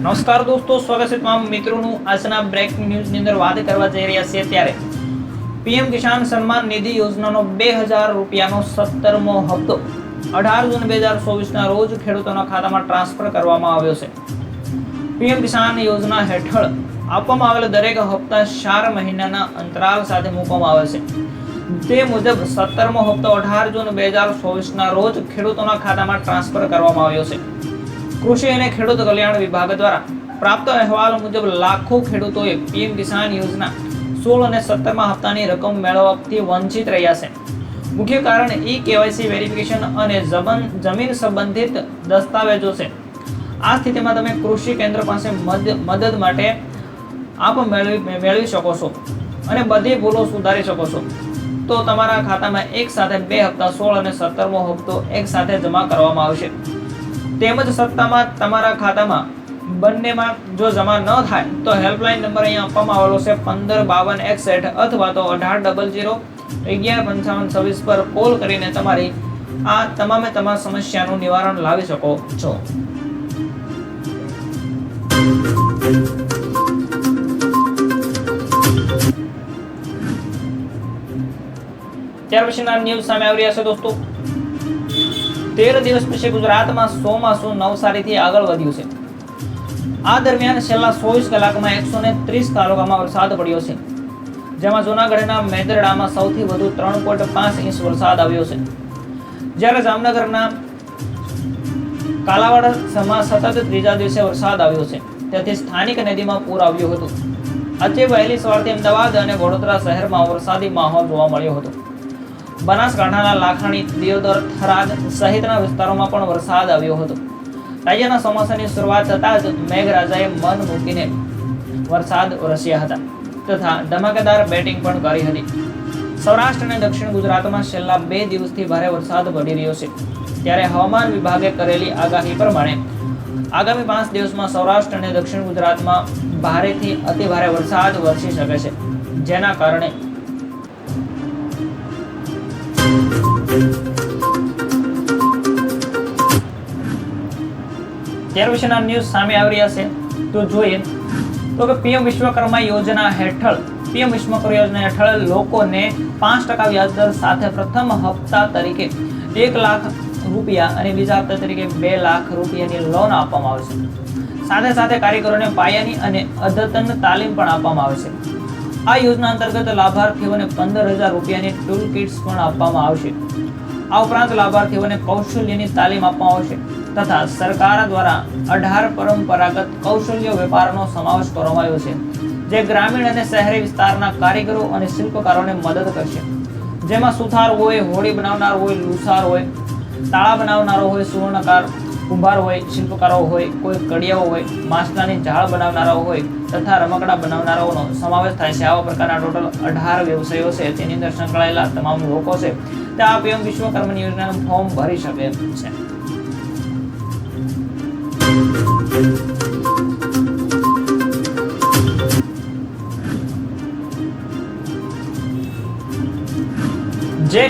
નમસ્કાર દોસ્તો, સ્વાગત છે તમામ મિત્રોનું. આજના બ્રેકિંગ ન્યૂઝની અંદર વાત કરવા જઈ રહ્યા છીએ ત્યારે પીએમ કિસાન સન્માન નિધિ યોજનાનો બે હજાર રૂપિયાનો સત્તરમો હપ્તો. અઢાર જૂન બે હજાર ચોવીસના રોજ ખેડૂતોના ખાતામાં ટ્રાન્સફર કરવામાં આવ્યો છે. પીએમ કિસાન યોજના હેઠળ આપવામાં આવેલા દરેક હપ્તા ચાર મહિનાના અંતરાલ સાથે મૂકવામાં આવે છે. તે મુજબ સત્તરમો હપ્તો અઢાર જૂન બે હજાર ચોવીસના રોજ ખેડૂતોના ખાતામાં ટ્રાન્સફર કરવામાં આવ્યો છે. કૃષિ અને ખેડૂત કલ્યાણ વિભાગ દ્વારા પ્રાપ્ત અહેવાલ મુજબ લાખો ખેડૂતોએ પીએમ કિસાન યોજના સોળ અને સત્તરમાં હપ્તાની રકમ મેળવવાથી વંચિત રહ્યા છે. મુખ્ય કારણ ઈ કેવાયસી વેરિફિકેશન અને જમીન સંબંધિત દસ્તાવેજો છે. આ સ્થિતિમાં તમે કૃષિ કેન્દ્ર પાસે મદ- મદદ માટે આપ મેળવી મેળવી શકો છો અને બધી ભૂલો સુધારી શકો છો. તો તમારા ખાતામાં એક સાથે બે હપ્તા સોળ અને સત્તરમો હપ્તો એક સાથે જમા કરવામાં આવશે. તેમજ સત્તામાં તમારા ખાતામાં બંનેમાં જો જમા ન થાય, તો હેલ્પલાઇન નંબર અહીંયા આપવામાં આવેલો છે પંદર બાવન એકસઠ અથવા તો અઢાર ડબલ ઝીરો અગિયાર પંચાવન છવ્વીસ પર કોલ કરીને તમારી આ તમામે તમામ સમસ્યાનું નિવારણ લાવી શકો છો. ત્યાર પછીના ન્યૂઝ સામે આવી રહ્યા છે દોસ્તો. તેર દિવસ પછી ગુજરાતમાં ચોમાસું નવસારીથી આગળ વધ્યું છે. આ દરમિયાન છેલ્લા ચોવીસ કલાકમાં એકસો ને ત્રીસ તાલુકામાં વરસાદ પડ્યો છે. જેમાં જૂનાગઢના મેદરડામાં સૌથી વધુ ત્રણ પોઈન્ટ પાંચ ઇંચ વરસાદ આવ્યો છે. જ્યારે જામનગરના કાલાવાડમાં સતત ત્રીજા દિવસે વરસાદ આવ્યો છે. તેથી સ્થાનિક નદીમાં પૂર આવ્યું હતું. આજે વહેલી સવારથી અમદાવાદ અને વડોદરા શહેરમાં વરસાદી માહોલ જોવા મળ્યો હતો. બનાસકાંઠાના લાખાણી, દિયોદર, થરાદ સહિતના વિસ્તારોમાં પણ વરસાદ આવ્યો હતો. રાજ્યના ચોમાસાની શરૂઆત થતાં જ મેઘરાજાએ મન મૂકીને વરસાદ વરસ્યા હતા તથા ધમાકેદાર બેટિંગ પણ કરી હતી. સૌરાષ્ટ્ર અને દક્ષિણ ગુજરાતમાં છેલ્લા બે દિવસથી ભારે વરસાદ પડી રહ્યો છે. ત્યારે હવામાન વિભાગે કરેલી આગાહી પ્રમાણે આગામી પાંચ દિવસમાં સૌરાષ્ટ્ર અને દક્ષિણ ગુજરાતમાં ભારેથી અતિભારે વરસાદ વરસી શકે છે, જેના કારણે ત્યાર પછીના ન્યૂઝ સામે આવી રહ્યા છે. તો જોઈએ, તો કે પીએમ વિશ્વકર્મા યોજના હેઠળ, પીએમ વિશ્વકર્મા યોજના હેઠળ લોકોને પાંચ ટકા વ્યાજદર સાથે પ્રથમ હપ્તા તરીકે એક લાખ રૂપિયા અને બીજા હપ્તા તરીકે બે લાખ રૂપિયાની લોન આપવામાં આવશે સાથે સાથે કારીગરોને પાયાની અને અદ્યતન તાલીમ પણ આપવામાં આવશે આ યોજના અંતર્ગત લાભાર્થીઓને પંદર હજાર રૂપિયાની ટૂલ કિટ્સ પણ આપવામાં આવશે. આ ઉપરાંત લાભાર્થીઓને કૌશલ્યની તાલીમ આપવામાં આવશે. તથા સરકાર દ્વારા અઢાર પરંપરાગત કૌશલ્ય વેપારનો સમાવેશ કરવામાં આવ્યો છે, જે ગ્રામીણ અને શહેરી વિસ્તારના કારીગરો અને શિલ્પકારોને મદદ કરશે. જેમાં સુથાર હોય, હોડી બનાવનાર હોય, લુસાર હોય, તાળા બનાવનારો હોય, સુવર્ણકાર, કુંભાર હોય, શિલ્પકારો હોય, કોઈ કડિયાઓ હોય માસલાની ઝાડ બનાવનારાઓ હોય તથા રમકડા બનાવનારાઓનો સમાવેશ થાય છે. આવા પ્રકારના ટોટલ અઢાર વ્યવસાયો છે. તેની અંદર સંકળાયેલા તમામ લોકો છે. તે આ પીએમ વિશ્વકર્મની યોજનાનું ફોર્મ ભરી શકે છે. જે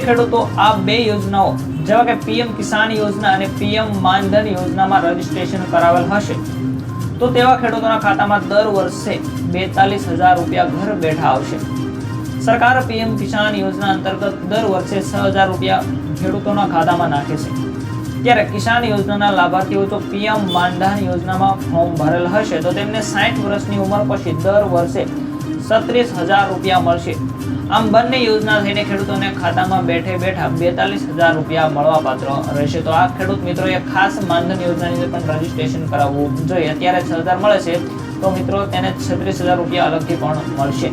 ખેડૂતો આ બે યોજનાઓ, જેવા કે પીએમ કિસાન યોજના અને પીએમ માનધન યોજનામાં રજીસ્ટ્રેશન કરાવેલ હશે, તો તેવા ખેડૂતોના ખાતામાં દર વર્ષે બેતાલીસ હજાર રૂપિયા ઘર બેઠા આવશે. સરકાર પીએમ કિસાન યોજના અંતર્ગત દર વર્ષે છ હજાર રૂપિયા ખેડૂતોના ખાતામાં નાખે છે. ત્યારે કિસાન યોજનાના લાભાર્થીઓ જો પીએમ માનધન યોજનામાં ફોર્મ ભરેલ હશે, તો તેમને સાઠ વર્ષની ઉંમર પછી દર વર્ષે સત્રીસ હજાર રૂપિયા મળશે. આમ બંને યોજના થઈને ખેડૂતોને ખાતામાં બેઠે બેઠા બેતાલીસ હજાર રૂપિયા મળવા પાત્ર રહેશે. તો આ ખેડૂત મિત્રોએ ખાસ માનધન યોજનાની પણ રજીસ્ટ્રેશન કરાવવું જોઈએ. અત્યારે છ હજાર મળે છે, તો મિત્રો તેને છત્રીસ હજાર રૂપિયા અલગથી પણ મળશે.